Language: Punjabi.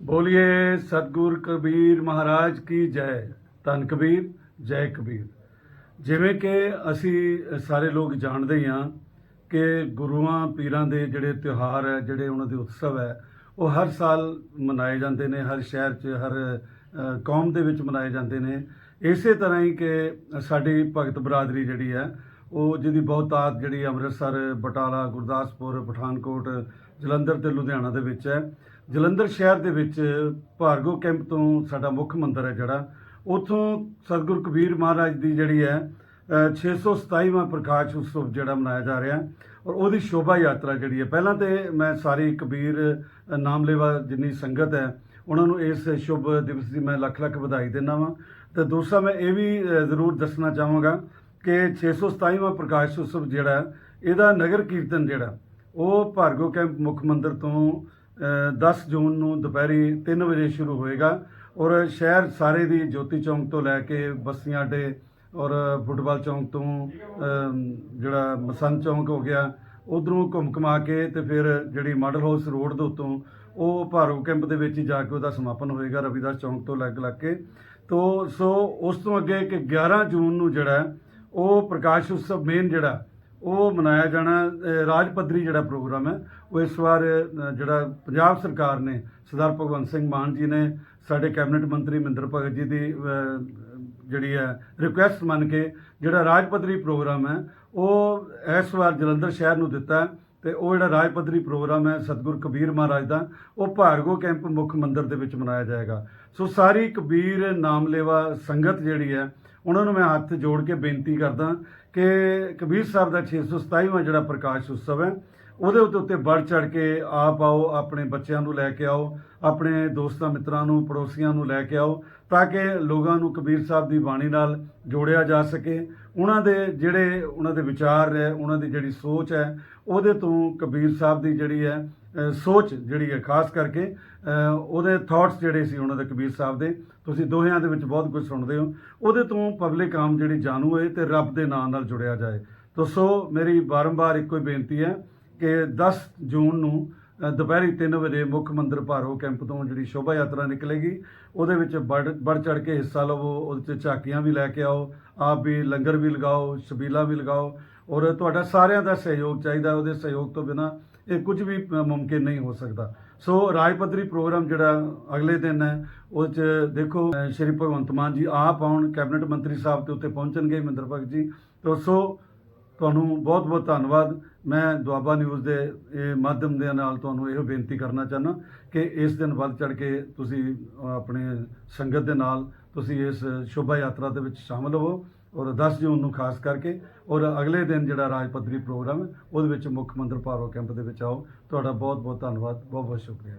ਬੋਲੀਏ ਸਤਗੁਰ ਕਬੀਰ ਮਹਾਰਾਜ ਕੀ ਜੈ, ਧੰਨ ਕਬੀਰ, ਜੈ ਕਬੀਰ। ਜਿਵੇਂ ਕਿ ਅਸੀਂ ਸਾਰੇ ਲੋਕ ਜਾਣਦੇ ਹੀ ਹਾਂ ਕਿ ਗੁਰੂਆਂ ਪੀਰਾਂ ਦੇ ਜਿਹੜੇ ਤਿਉਹਾਰ ਹੈ, ਜਿਹੜੇ ਉਹਨਾਂ ਦੇ ਉਤਸਵ ਹੈ, ਉਹ ਹਰ ਸਾਲ ਮਨਾਏ ਜਾਂਦੇ ਨੇ, ਹਰ ਸ਼ਹਿਰ 'ਚ, ਹਰ ਕੌਮ ਦੇ ਵਿੱਚ ਮਨਾਏ ਜਾਂਦੇ ਨੇ। ਇਸੇ ਤਰ੍ਹਾਂ ਹੀ ਕਿ ਸਾਡੀ ਭਗਤ ਬਰਾਦਰੀ ਜਿਹੜੀ ਹੈ, ਉਹ ਜਿਹਦੀ ਬਹੁਤਾਤ ਜਿਹੜੀ ਅੰਮ੍ਰਿਤਸਰ, ਬਟਾਲਾ, ਗੁਰਦਾਸਪੁਰ, ਪਠਾਨਕੋਟ, ਜਲੰਧਰ ਤੇ ਲੁਧਿਆਣਾ ਦੇ ਵਿੱਚ ਹੈ ਜਲੰਧਰ ਸ਼ਹਿਰ ਦੇ ਵਿੱਚ ਭਾਰਗੋ ਕੈਂਪ ਤੋਂ ਸਾਡਾ ਮੁੱਖ ਮੰਦਰ ਹੈ ਜਿਹੜਾ। ਉਥੋਂ ਸਤਿਗੁਰ ਕਬੀਰ ਮਹਾਰਾਜ ਦੀ ਜਿਹੜੀ ਹੈ ਅ, 627ਵਾਂ ਪ੍ਰਕਾਸ਼ ਉਤਸਵ ਜਿਹੜਾ ਮਨਾਇਆ ਜਾ ਰਿਹਾ ਔਰ ਉਹਦੀ ਸ਼ੋਭਾ ਯਾਤਰਾ ਜਿਹੜੀ ਹੈ। ਪਹਿਲਾਂ ਤੇ ਮੈਂ ਸਾਰੀ ਕਬੀਰ ਨਾਮਲੇਵਾ ਜਿੰਨੀ ਸੰਗਤ ਹੈ ਉਹਨਾਂ ਨੂੰ ਇਸ ਸ਼ੁਭ ਦਿਵਸ ਦੀ ਮੈਂ ਲੱਖ ਲੱਖ ਵਧਾਈ ਦਿੰਦਾ ਵਾਂ। ਤੇ ਦੂਸਰਾ ਮੈਂ ਇਹ ਵੀ ਜ਼ਰੂਰ ਦੱਸਣਾ ਚਾਹਾਂਗਾ ਕਿ 627ਵਾਂ ਪ੍ਰਕਾਸ਼ ਉਤਸਵ ਜਿਹੜਾ ਇਹਦਾ ਨਗਰ ਕੀਰਤਨ ਜਿਹੜਾ ਉਹ ਭਾਰਗੋ ਕੈਂਪ ਮੁੱਖ ਮੰਦਰ ਤੋਂ 10 ਜੂਨ ਨੂੰ ਦੁਪਹਿਰੀ 3 ਵਜੇ ਸ਼ੁਰੂ ਹੋਏਗਾ ਔਰ ਸ਼ਹਿਰ ਸਾਰੇ ਦੀ ਜੋਤੀ ਚੌਂਕ ਤੋਂ ਲੈ ਕੇ ਬਸਤੀਆਂ ਅੱਡੇ ਔਰ ਫੁੱਟਬਾਲ ਚੌਂਕ ਤੋਂ ਜਿਹੜਾ ਮਸੰਦ ਚੌਂਕ ਹੋ ਗਿਆ, ਉਧਰੋਂ ਘੁੰਮ ਘੁਮਾ ਕੇ ਤੇ ਫਿਰ ਜਿਹੜੀ ਮਾਡਲ ਹਾਊਸ ਰੋਡ ਦੇ ਉੱਤੋਂ ਉਹ ਭਾਰੂ ਕੈਂਪ ਦੇ ਵਿੱਚ ਹੀ ਜਾ ਕੇ ਉਹਦਾ ਸਮਾਪਨ ਹੋਏਗਾ ਰਵਿਦਾਸ ਚੌਂਕ ਤੋਂ ਲੱਗ ਲੱਗ ਕੇ। ਤੋ, ਸੋ ਉਸ ਤੋਂ ਅੱਗੇ ਕਿ 11 ਜੂਨ ਨੂੰ ਜਿਹੜਾ ਉਹ ਪ੍ਰਕਾਸ਼ ਉਤਸਵ ਮੇਨ ਜਿਹੜਾ ਉਹ ਮਨਾਇਆ ਜਾਣਾ ਰਾਜ ਪੱਧਰੀ ਜਿਹੜਾ ਪ੍ਰੋਗਰਾਮ ਹੈ, ਉਹ ਇਸ ਵਾਰ ਜਿਹੜਾ ਪੰਜਾਬ ਸਰਕਾਰ ਨੇ ਸਰਦਾਰ ਭਗਵੰਤ ਸਿੰਘ ਮਾਨ ਜੀ ਨੇ, ਸਾਡੇ ਕੈਬਨਿਟ ਮੰਤਰੀ ਮਹਿੰਦਰ ਭਗਤ ਜੀ ਦੀ ਜਿਹੜੀ ਹੈ ਰਿਕੁਐਸਟ ਮੰਨ ਕੇ ਜਿਹੜਾ ਰਾਜ ਪੱਧਰੀ ਪ੍ਰੋਗਰਾਮ ਹੈ, ਉਹ ਇਸ ਵਾਰ ਜਲੰਧਰ ਸ਼ਹਿਰ ਨੂੰ ਦਿੱਤਾ ਹੈ ਤੇ ਉਹ ਜਿਹੜਾ ਰਾਜ ਪੱਧਰੀ ਪ੍ਰੋਗਰਾਮ ਹੈ, ਸਤਿਗੁਰ ਕਬੀਰ ਮਹਾਰਾਜ ਦਾ, ਉਹ ਭਾਰਗੋ ਕੈਂਪ ਮੁੱਖ ਮੰਦਰ ਦੇ ਵਿੱਚ ਮਨਾਇਆ ਜਾਏਗਾ। ਸੋ ਸਾਰੀ ਕਬੀਰ ਨਾਮਲੇਵਾ ਸੰਗਤ ਜਿਹੜੀ ਹੈ ਉਹਨਾਂ ਨੂੰ ਮੈਂ ਹੱਥ ਜੋੜ ਕੇ ਬੇਨਤੀ ਕਰਦਾ ਕਿ ਕਬੀਰ ਸਾਹਿਬ ਦਾ 627ਵਾਂ ਜਿਹੜਾ ਪ੍ਰਕਾਸ਼ ਉਤਸਵ ਹੈ, ਉਹਦੇ ਉੱਤੇ ਉੱਤੇ ਵੱਧ ਚੜ ਕੇ ਆਪ ਆਓ, ਆਪਣੇ ਬੱਚਿਆਂ ਨੂੰ ਲੈ ਕੇ ਆਓ, ਆਪਣੇ ਦੋਸਤਾਂ ਮਿੱਤਰਾਂ ਨੂੰ, ਪੜੋਸੀਆਂ ਨੂੰ ਲੈ ਕੇ ਆਓ, ਤਾਂ ਕਿ ਲੋਕਾਂ ਨੂੰ ਕਬੀਰ ਸਾਹਿਬ ਦੀ ਬਾਣੀ ਨਾਲ ਜੋੜਿਆ ਜਾ ਸਕੇ। ਉਹਨਾਂ ਦੇ ਜਿਹੜੇ, ਉਹਨਾਂ ਦੇ ਵਿਚਾਰ ਹੈ, ਉਹਨਾਂ ਦੀ ਜਿਹੜੀ ਸੋਚ ਹੈ, ਉਹਦੇ ਤੋਂ ਕਬੀਰ ਸਾਹਿਬ ਦੀ ਜਿਹੜੀ ਹੈ ਸੋਚ ਜਿਹੜੀ ਹੈ, ਖਾਸ ਕਰਕੇ ਉਹਦੇ ਥਾਟਸ ਜਿਹੜੇ ਸੀ ਉਹਨਾਂ ਦੇ ਕਬੀਰ ਸਾਹਿਬ ਦੇ, ਤੁਸੀਂ ਦੋਹਿਆਂ ਦੇ ਵਿੱਚ ਬਹੁਤ ਕੁਝ ਸੁਣਦੇ ਹੋ। ਉਹਦੇ ਤੋਂ ਪਬਲਿਕ ਆਮ ਜਿਹੜੀ ਜਾਣੂ ਹੋਏ ਤੇ ਰੱਬ ਦੇ ਨਾਮ ਨਾਲ ਜੁੜਿਆ ਜਾਏ। ਤੋ ਸੋ ਮੇਰੀ ਬਾਰੰਬਾਰ ਇੱਕੋ ਹੀ ਬੇਨਤੀ ਹੈ ਕਿ 10 ਜੂਨ ਨੂੰ ਦੁਪਹਿਰੀ 3 ਵਜੇ ਮੁੱਖ ਮੰਦਰ ਭਾਰੋ ਕੈਂਪ ਤੋਂ ਜਿਹੜੀ ਸ਼ੋਭਾ ਯਾਤਰਾ ਨਿਕਲੇਗੀ, ਉਹਦੇ ਵਿੱਚ ਬੜ ਚੜ ਕੇ ਹਿੱਸਾ ਲਵੋ, ਉਹਦੇ 'ਚ ਝਾਕੀਆਂ ਵੀ ਲੈ ਕੇ ਆਓ, ਆਪ ਵੀ ਲੰਗਰ ਵੀ ਲਗਾਓ ਛਬੀਲਾ ਵੀ ਲਗਾਓ ਔਰ ਤੁਹਾਡਾ ਸਾਰਿਆਂ ਦਾ ਸਹਿਯੋਗ ਚਾਹੀਦਾ, ਉਹਦੇ ਸਹਿਯੋਗ ਤੋਂ ਬਿਨਾ ਇਹ ਕੁਝ ਵੀ ਮੁਮਕਿਨ ਨਹੀਂ ਹੋ ਸਕਦਾ। ਸੋ ਰਾਜਪੱਧਰੀ ਪ੍ਰੋਗਰਾਮ ਜਿਹੜਾ ਅਗਲੇ ਦਿਨ ਹੈ, ਉਹ 'ਚ ਦੇਖੋ ਸ਼੍ਰੀ ਭਗਵੰਤ ਮਾਨ ਜੀ ਆਪ ਆਉਣ, ਕੈਬਨਿਟ ਮੰਤਰੀ ਸਾਹਿਬ ਦੇ ਉੱਤੇ ਪਹੁੰਚਣਗੇ ਮਹਿੰਦਰ ਭਗਤ ਜੀ। ਤੋ, ਸੋ ਤੁਹਾਨੂੰ ਬਹੁਤ ਬਹੁਤ ਧੰਨਵਾਦ। ਮੈਂ ਦੁਆਬਾ ਨਿਊਜ਼ ਦੇ ਮਾਧਿਅਮ ਦੇ ਨਾਲ ਤੁਹਾਨੂੰ ਇਹੋ ਬੇਨਤੀ ਕਰਨਾ ਚਾਹੁੰਦਾ ਕਿ ਇਸ ਦਿਨ ਵੱਧ ਚੜ ਕੇ ਤੁਸੀਂ ਆਪਣੇ ਸੰਗਤ ਦੇ ਨਾਲ ਤੁਸੀਂ ਇਸ ਸ਼ੋਭਾ ਯਾਤਰਾ ਦੇ ਵਿੱਚ ਸ਼ਾਮਲ ਹੋਵੋ ਔਰ 10 ਜੂਨ ਨੂੰ ਖਾਸ ਕਰਕੇ ਔਰ ਅਗਲੇ ਦਿਨ ਜਿਹੜਾ ਰਾਜ ਪੱਧਰੀ ਪ੍ਰੋਗਰਾਮ ਹੈ, ਉਹਦੇ ਵਿੱਚ ਮੁੱਖ ਮੰਦਰ ਭਾਰੋ ਕੈਂਪ ਦੇ ਵਿੱਚ ਆਓ। ਤੁਹਾਡਾ ਬਹੁਤ ਬਹੁਤ ਧੰਨਵਾਦ। ਬਹੁਤ ਬਹੁਤ ਸ਼ੁਕਰੀਆ।